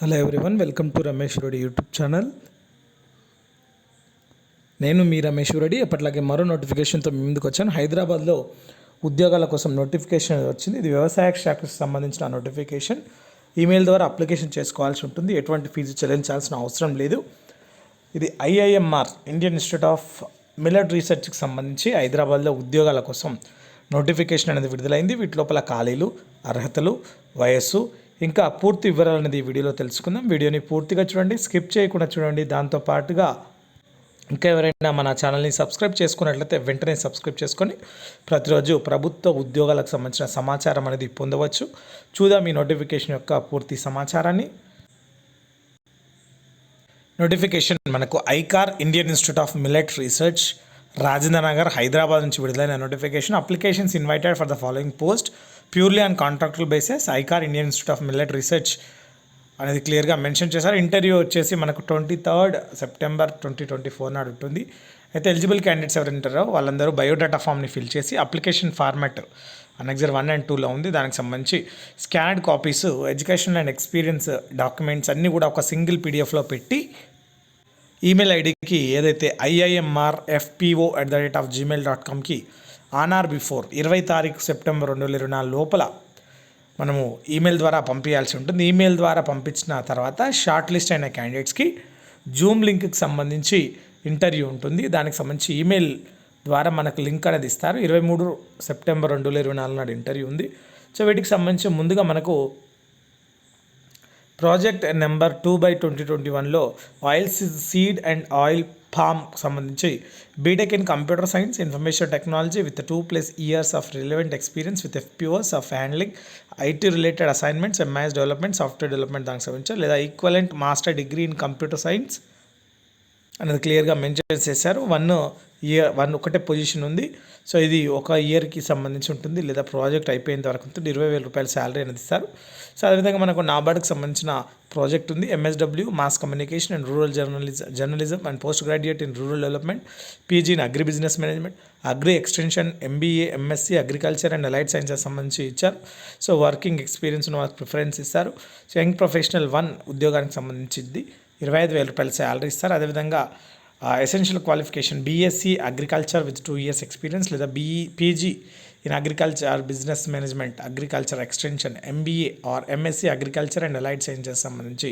Hello everyone welcome to Ramesh Reddy YouTube channel నేను మీ రమేష్ రెడ్డి ఎప్పటిలాగే మరో నోటిఫికేషన్తో మీ ముందుకు వచ్చాను. హైదరాబాద్లో ఉద్యోగాల కోసం నోటిఫికేషన్ వచ్చింది. ఇది వ్యవసాయ శాఖకు సంబంధించిన నోటిఫికేషన్ ఈమెయిల్ ద్వారా అప్లికేషన్ చేసుకోవాల్సి ఉంటుంది. ఎటువంటి ఫీజు చెల్లించాల్సిన అవసరం లేదు. ఇది IIMR Indian Institute of millet రీసెర్చ్కి సంబంధించి హైదరాబాద్లో ఉద్యోగాల కోసం నోటిఫికేషన్ అనేది విడుదలైంది. వీటి లోపల ఖాళీలు అర్హతలు వయస్సు ఇంకా పూర్తి వివరాలు అనేది ఈ వీడియోలో తెలుసుకుందాం. వీడియోని పూర్తిగా చూడండి స్కిప్ చేయకుండా చూడండి. దాంతో పాటుగా ఇంకా ఎవరైనా మన ఛానల్ని సబ్స్క్రైబ్ చేసుకున్నట్లయితే వెంటనే సబ్స్క్రైబ్ చేసుకొని ప్రతిరోజు ప్రభుత్వ ఉద్యోగాలకు సంబంధించిన సమాచారం అనేది పొందవచ్చు. చూద్దాం ఈ నోటిఫికేషన్ యొక్క పూర్తి సమాచారాన్ని. నోటిఫికేషన్ మనకు ICAR Indian Institute of millet research Rajendra Nagar Hyderabad నుంచి విడుదలైన notification. Applications invited for the following post. Purely on contractual basis ICAR Indian Institute of millet research అనేది క్లియర్గా మెన్షన్ చేశారు. ఇంటర్వ్యూ వచ్చేసి మనకు twenty third September twenty twenty four నాడు ఉంటుంది. అయితే ఎలిజిబుల్ క్యాండిడేట్స్ ఎవరు ఉంటారో వాళ్ళందరూ బయోడేటా ఫామ్ని ఫిల్ చేసి application format annexure one and టూలో ఉంది. దానికి సంబంధించి scanned copies education and experience documents అన్నీ కూడా ఒక సింగిల్ పీడిఎఫ్లో పెట్టి ఈమెయిల్ ఐడికి ఏదైతే IIMR FPO at the rate of gmail dot కామ్కి on or before. ఇరవై తారీఖు సెప్టెంబర్ రెండు వేల ఇరవై నాలుగు లోపల మనము ఈమెయిల్ ద్వారా పంపించాల్సి ఉంటుంది. ఈమెయిల్ ద్వారా పంపించిన తర్వాత షార్ట్ లిస్ట్ అయిన క్యాండిడేట్స్కి జూమ్ లింక్కి సంబంధించి ఇంటర్వ్యూ ఉంటుంది. దానికి సంబంధించి ఈమెయిల్ ద్వారా మనకు లింక్ అనేది ఇస్తారు. ఇరవై మూడు సెప్టెంబర్ రెండు వేల ఇరవై నాలుగు నాడు ఇంటర్వ్యూ ఉంది. సో వీటికి సంబంధించి ముందుగా మనకు project number two by twenty twenty వన్లో oil seed and oil palm సంబంధించి BTech in computer science information technology with two plus years of relevant experience with FPOs of handling IT related assignments MIS development software development దానికి సంబంధించి లేదా equivalent master degree in computer science అనేది క్లియర్గా mention చేశారు. One year one ఒకటే position ఉంది. So ఇది ఒక ఇయర్కి సంబంధించి ఉంటుంది లేదా ప్రాజెక్ట్ అయిపోయిన వరకు ఉంటుంది. ఇరవై వేల రూపాయల శాలరీ అనేది ఇస్తారు. సో అదేవిధంగా మనకు నాబార్డ్కి సంబంధించిన ప్రాజెక్ట్ ఉంది. MSW mass communication and rural journalism journalism and post graduate in rural development PG in agri business management agri extension MBA MSc agriculture and allied sciences సంబంధించి ఇచ్చారు. సో వర్కింగ్ ఎక్స్పీరియన్స్ ఉన్న వాళ్ళకి preference ఇస్తారు. So young professional one ఉద్యోగానికి సంబంధించింది. ఇరవై ఐదు వేల రూపాయల శాలరీ ఇస్తారు. అదేవిధంగా essential qualification BSc agriculture with two years experience లేదా BE PG in agriculture business management agriculture extension MBA or MSc agriculture and allied sciences సంబంధించి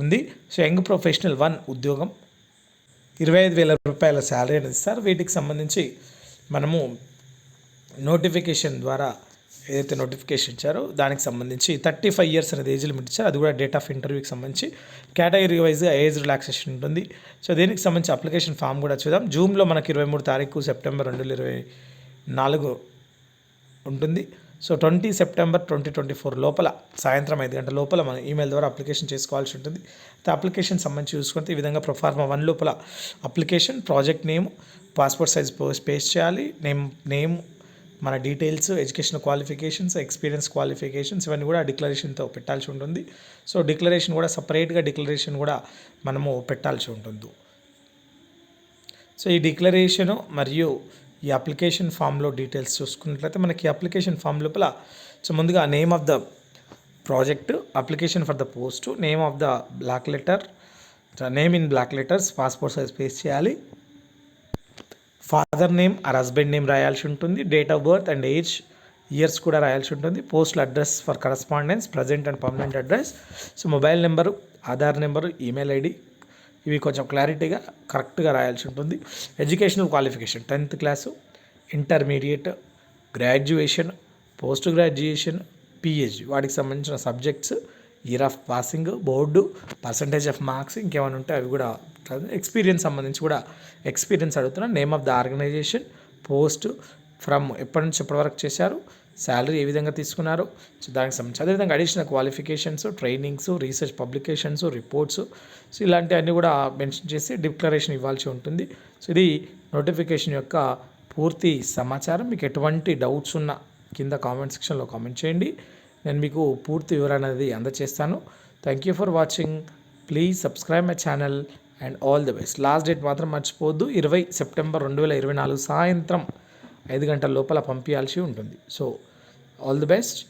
ఉంది. సో యంగ్ ప్రొఫెషనల్ వన్ ఉద్యోగం. ఇరవై ఐదు వేల రూపాయల శాలరీ అనేది ఇస్తారు. వీటికి సంబంధించి మనము నోటిఫికేషన్ ద్వారా ఏదైతే నోటిఫికేషన్ ఇచ్చారో దానికి సంబంధించి థర్టీ ఫైవ్ ఇయర్స్ అనేది ఏజ్ లిమిట్ ఇచ్చారు. అది కూడా డేట్ ఆఫ్ ఇంటర్వ్యూకి సంబంధించి కేటగిరీ వైజ్గా ఏజ్ రిలాక్సేషన్ ఉంటుంది. సో దీనికి సంబంధించి అప్లికేషన్ ఫామ్ కూడా చూద్దాం. జూమ్లో మనకి ఇరవై మూడు తారీఖు సెప్టెంబర్ రెండు వేల ఇరవై నాలుగు ఉంటుంది. So twenty September twenty twenty four లోపల సాయంత్రం ఐదు గంటల లోపల మనం ఈమెయిల్ ద్వారా అప్లికేషన్ చేసుకోవాల్సి ఉంటుంది. అప్లికేషన్ సంబంధించి చూసుకుంటే ఈ విధంగా ప్రొఫార్మా వన్ లోపల application project name passport size paste చేయాలి. నేమ్ నేమ్ మన details education qualifications experience qualifications ఇవన్నీ కూడా డిక్లరేషన్తో పెట్టాల్సి ఉంటుంది. సో డిక్లరేషన్ కూడా సపరేట్గా డిక్లరేషన్ కూడా మనము పెట్టాల్సి ఉంటుంది. సో ఈ డిక్లరేషను మరియు ఈ అప్లికేషన్ ఫామ్లో డీటెయిల్స్ చూసుకున్నట్లయితే మనకి అప్లికేషన్ ఫామ్ లోపల సో ముందుగా name of the project application for the post name of the block letter name in block letters passport size paste చేయాలి. Father name or husband name రాయాల్సి ఉంటుంది. Date of birth and age years కూడా రాయాల్సి ఉంటుంది. Postal address for correspondence present and permanent address. So mobile number Aadhaar number email ID ఇవి కొంచెం క్లారిటీగా కరెక్ట్గా రాయాల్సి ఉంటుంది. Educational qualification tenth class intermediate graduation post graduation PhD వాటికి సంబంధించిన subjects year of passing board percentage of marks ఇంకేమైనా ఉంటే అవి కూడా ఎక్స్పీరియన్స్ సంబంధించి కూడా ఎక్స్పీరియన్స్ అడుగుతున్నాను name of the organization post from ఎప్పటి నుంచి ఎప్పటి వరకు చేశారు శాలరీ ఏ విధంగా తీసుకున్నారు. సో దానికి సంబంధించి అదేవిధంగా additional qualifications trainings research publications reports so ఇలాంటివన్నీ కూడా మెన్షన్ చేసి డిక్లరేషన్ ఇవ్వాల్సి ఉంటుంది. సో ఇది నోటిఫికేషన్ యొక్క పూర్తి సమాచారం. మీకు ఎటువంటి డౌట్స్ ఉన్న కింద కామెంట్ సెక్షన్లో కామెంట్ చేయండి. నేను మీకు పూర్తి వివరణ అనేది అందజేస్తాను thank you for watching please subscribe my channel and all the best last date మాత్రం మర్చిపోవద్దు. ఇరవై సెప్టెంబర్ రెండు వేల ఇరవై నాలుగు సాయంత్రం ఐదు గంటల లోపల పంపించాల్సి ఉంటుంది. So all the best